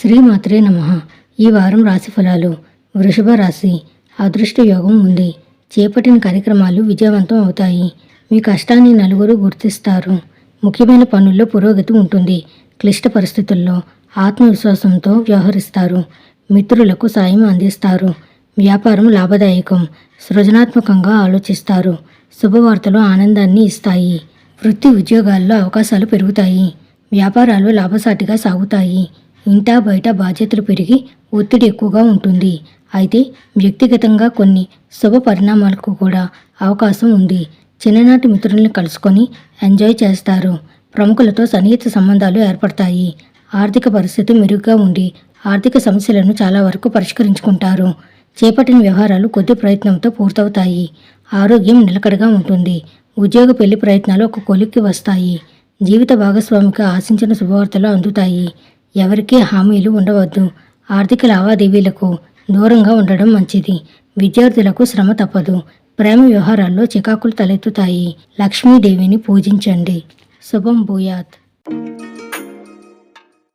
శ్రీమాత్రే నమ. ఈ వారం రాశి ఫలాలు. వృషభ రాశి. అదృష్ట యోగం ఉంది. చేపట్టిన కార్యక్రమాలు విజయవంతం అవుతాయి. మీ కష్టాన్ని నలుగురు గుర్తిస్తారు. ముఖ్యమైన పనుల్లో పురోగతి ఉంటుంది. క్లిష్ట పరిస్థితుల్లో ఆత్మవిశ్వాసంతో వ్యవహరిస్తారు. మిత్రులకు సాయం అందిస్తారు. వ్యాపారం లాభదాయకం. సృజనాత్మకంగా ఆలోచిస్తారు. శుభవార్తలు ఆనందాన్ని ఇస్తాయి. వృత్తి ఉద్యోగాల్లో అవకాశాలు పెరుగుతాయి. వ్యాపారాలు లాభసాటిగా సాగుతాయి. ఇంటా బయట బాధ్యతలు పెరిగి ఒత్తిడి ఎక్కువగా ఉంటుంది. అయితే వ్యక్తిగతంగా కొన్ని శుభ పరిణామాలకు కూడా అవకాశం ఉంది. చిన్ననాటి మిత్రులను కలుసుకొని ఎంజాయ్ చేస్తారు. ప్రముఖులతో సన్నిహిత సంబంధాలు ఏర్పడతాయి. ఆర్థిక పరిస్థితి మెరుగ్గా ఉండి ఆర్థిక సమస్యలను చాలా వరకు పరిష్కరించుకుంటారు. చేపట్టిన వ్యవహారాలు కొద్ది ప్రయత్నంతో పూర్తవుతాయి. ఆరోగ్యం నిలకడగా ఉంటుంది. ఉద్యోగ పెళ్ళి ప్రయత్నాలు ఒక కొలిక్కి వస్తాయి. జీవిత భాగస్వామికి ఆశించిన శుభవార్తలు అందుతాయి. ఎవరికీ హామీలు ఉండవద్దు. ఆర్థిక లావాదేవీలకు దూరంగా ఉండడం మంచిది. విద్యార్థులకు శ్రమ తప్పదు. ప్రేమ వ్యవహారాల్లో చికాకులు తలెత్తుతాయి. లక్ష్మీదేవిని పూజించండి. శుభం భూయాత్.